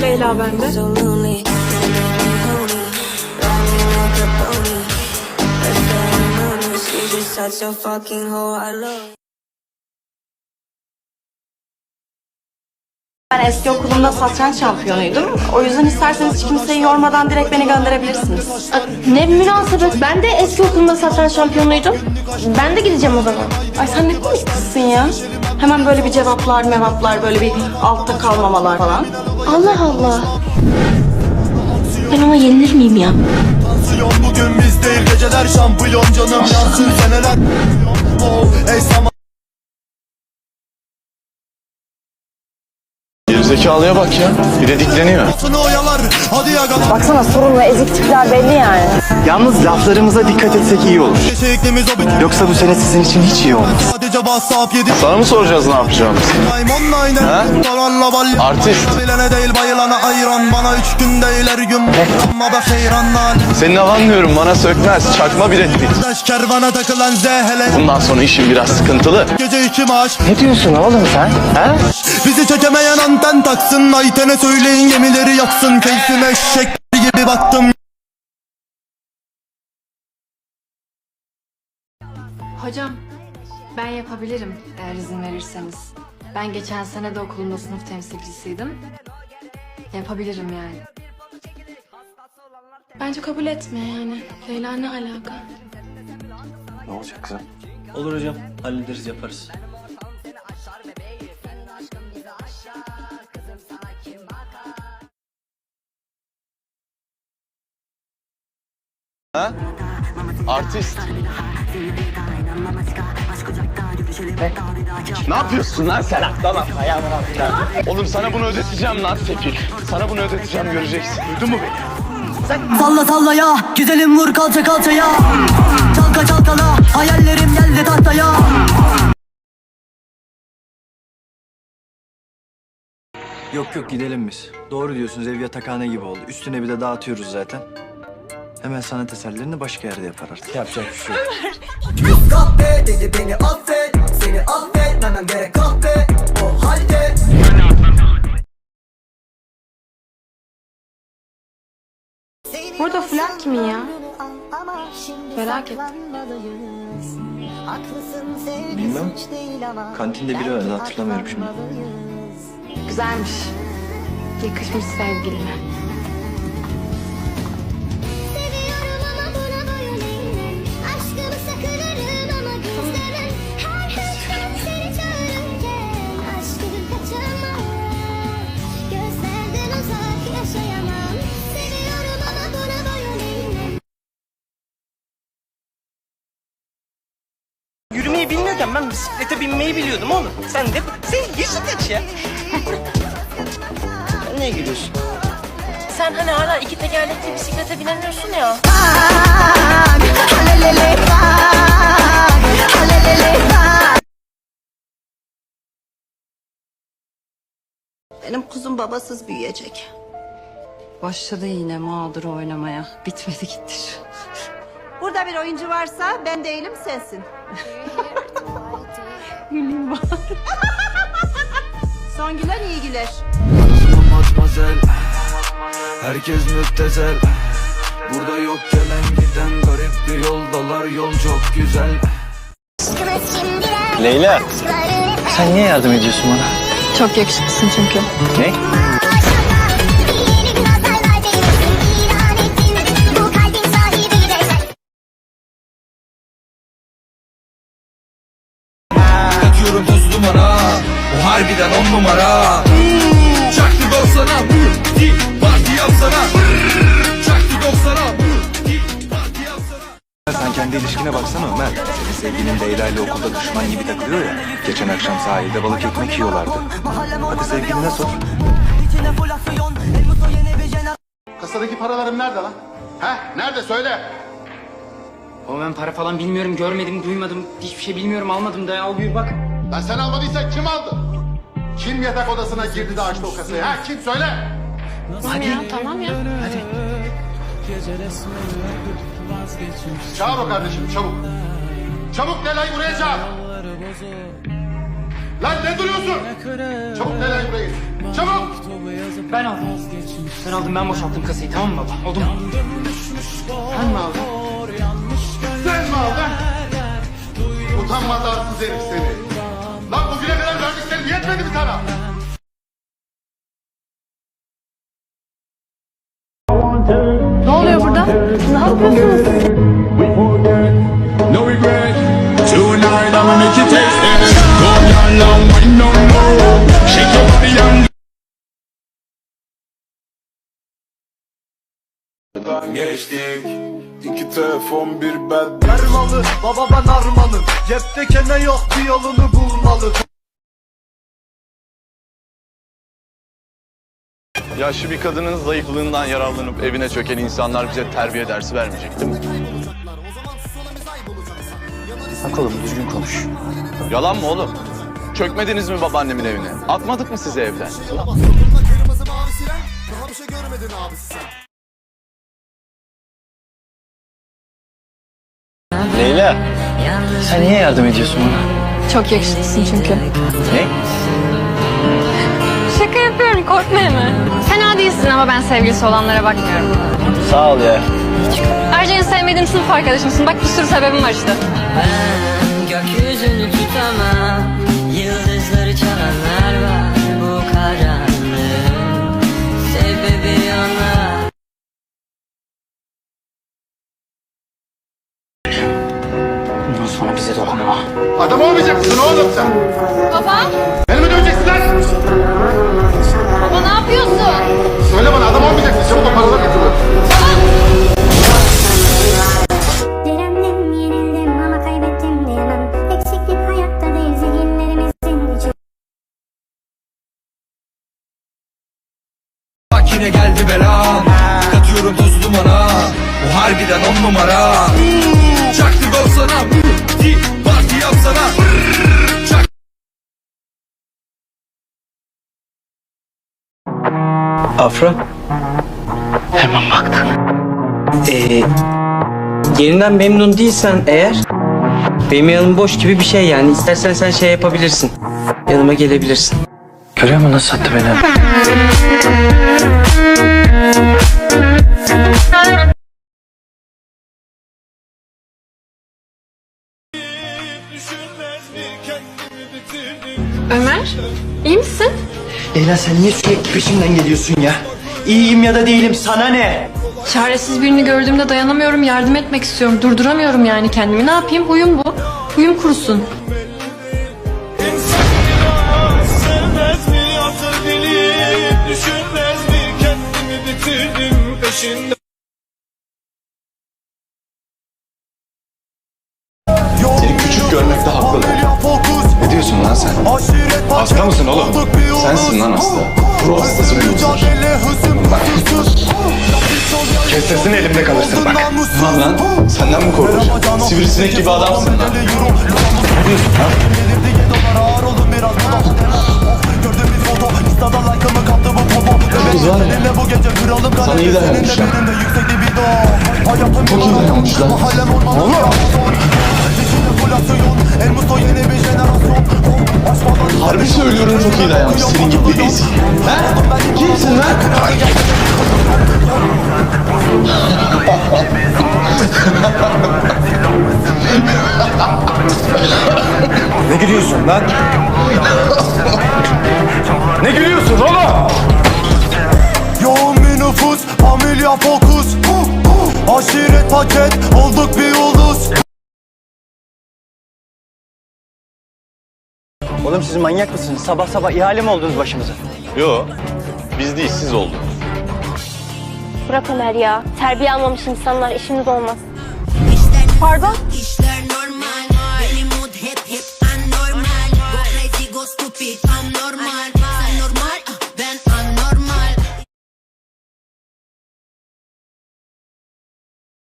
Leyla bende. Such a fucking hoe. I love. Ben eski okulumda satranç şampiyonuydum. O yüzden isterseniz hiç kimseyi yormadan direkt beni gönderebilirsiniz. Ne münasebet. Ben de eski okulumda satranç şampiyonuydum. Ben de gideceğim o zaman. Ay sen ne komik kızsın ya. Hemen böyle bir cevaplar mevaplar, böyle bir altta kalmamalar falan. Allah Allah. Ben ona yenilir miyim ya? Tansiyon bugün biz değil geceler şampiyon canım yansın seneler Oh ey sama Gerizekalıya bak ya. Bir de dikleniyor. Baksana sorun ve ezik tipler belli yani. Yalnız laflarımıza dikkat etsek iyi olur. Yoksa bu sene sizin için hiç iyi olmaz. Sana mı soracağız ne yapacağımızı? Bal Artist. Bilene değil bayılana ayran Bana üç gün değil her gün Ama be seyranlar Senin havan diyorum bana sökmez. Çakma takılan zehele Bundan sonra işin biraz sıkıntılı. Gece iki maaş Ne diyorsun oğlum sen? Ha? Bizi çekemeyen anten taksın Ayten'e söyleyin gemileri yaksın Keyfime eşek gibi baktım Hocam, ben yapabilirim eğer izin verirseniz. Ben geçen sene de okulumda sınıf temsilcisiydim. Yapabilirim yani. Bence kabul etme yani. Leyla ne alaka? Ne olacak kızım? Olur hocam. Hallederiz yaparız. Artist. Ne yapıyorsun lan sen? Tamam ayağımın altına. Oğlum sana bunu ödeteceğim lan Sefil. Sana bunu ödeteceğim göreceksin. Duydun mu beni? Salla salla ya Güzelim vur kalça kalçaya Çalka çalkala Hayallerim geldi tahtaya Yok yok gidelim biz. Doğru diyorsunuz ev yatakhane gibi oldu. Üstüne bir de dağıtıyoruz zaten. Hemen sanat eserlerini başka yerde yapar artık. Yapacak bir şey yok. Kahpe dedi beni affet Seni affetmemem gerek kahpe O halde Burada flört kimin ya? Merak ettim. Bilmem. Kantinde biri vardı hatırlamıyorum şimdi. Güzelmiş. Yakışmış sevgiline. Ben bisiklete binmeyi biliyordum oğlum Sen de sen yeşil geç ya Sen Neye gülüyorsun? Sen hani hala iki tekerlekli bisiklete binemiyorsun ya. Benim kuzum babasız büyüyecek. Başladı yine mağdur oynamaya. Bitmedi gitti şu. Burada bir oyuncu varsa ben değilim sensin Güleyim bak. Son gülen iyi güler Matmazel Herkes müptezel Burada yok gelen giden garip bir yoldalar Yol çok güzel Leyla, sen niye yardım ediyorsun bana? Çok yakışıklısın çünkü. Ne? Harbiden on numara Çaktı doksana Parti yapsana Çaktı doksana Parti yapsana Sen kendi ilişkine baksana Ömer. Senin sevgilin Leyla ile okulda düşman gibi takılıyor ya. Geçen akşam sahilde balık ekmek yiyorlardı. Hadi sevgiline sor. Bir Kasadaki paralarım nerede lan? He? Nerede söyle. Oğlum ben para falan bilmiyorum görmedim duymadım Hiçbir şey bilmiyorum almadım da al buyur bak Lan sen almadıysan kim aldı? Kim yatak odasına girdi de açtı o kasayı? Ha kim söyle? Tamam ya, tamam ya. Çağır o kardeşim çabuk. Çabuk Leyla'yı buraya çağır. Lan ne duruyorsun? Çabuk Leyla'yı buraya getir. Çabuk. Ben aldım. Ben aldım ben boşalttım kasayı tamam mı baba? Oldu mu? Sen mi aldın? Sen mi aldın? Utanmaz arsız herif seni. Tonight I'ma make you taste it Go down long, wine no more Shake your body and Geçtik İki telefon bir bed Ermalı baba ben armalım. Cepte kene yok bir yolunu bulmalı. Yaşlı bir kadının zayıflığından yararlanıp evine çöken insanlar bize terbiye dersi vermeyecek değil mi? Bak oğlum düzgün konuş. Yalan mı oğlum? Çökmediniz mi babaannemin evine? Atmadık mı sizi evden? Leyla. Sen niye yardım ediyorsun bana? Çok yakışıklısın çünkü. Ne? Şaka yapıyorum korkma hemen. Fena değilsin ama ben sevgilisi olanlara bakmıyorum. Sağ ol ya. Ayrıca en sevmediğim sınıf arkadaşımsın. Bak bir sürü sebebim var işte. Ben gökyüzünü tutamam Yıldızları çalanlar var Bu karanlığın Sebebi onlar Bundan sonra bize dokunma. Adam olmayacak mısın oğlum sen? Baba, Beni mi döveceksin lan? baba ne yapıyorsun? Söyle bana adam olmayacaksın. Çabuk o yine geldi bela Katıyorum toz dumana Bu harbiden on numara Çaktı gol sana Di parti yapsana Çak Afra. Hemen baktın. Ee, yerinden memnun değilsen eğer benim yanım boş gibi bir şey yani. İstersen sen şey yapabilirsin. Yanıma gelebilirsin. Görüyor musun nasıl sattı beni? Ömer, iyi misin? Leyla sen niye sürekli peşimden geliyorsun ya? İyiyim ya da değilim sana ne? Çaresiz birini gördüğümde dayanamıyorum, yardım etmek istiyorum. Durduramıyorum yani kendimi. Ne yapayım? Huyum bu. Huyum kurusun. Peşinde Seni küçük görmekte haklılar. Ne diyorsun lan sen? Hasta mısın oğlum? Sensin lan hasta. Ruh hastası bu yoksa. Bak. Kes sesini elimde kalırsın bak. Lan lan senden mi korkacağım? Sivrisinek gibi adamsın lan. Ne diyorsun lan? Kız var ya. Sana iyi dayanmış lan. Çok iyi dayanmış lan. Oğlum. Harbi söylüyorum çok iyi dayanmış senin gibi ezik. Ha? Kimsin lan? Ne gülüyorsun lan? Ne gülüyorsun oğlum? Fokus Aşiret paket, olduk bir ulus Oğlum siz manyak mısınız? Sabah sabah ihale mi oldunuz başımıza? Yo. Biz değil siz oldunuz. Bırak Ömer ya. Terbiye almamış insanlar işimiz olmaz. Pardon? İşler normal Benim mood hep hep anormal Go crazy go stupid I'm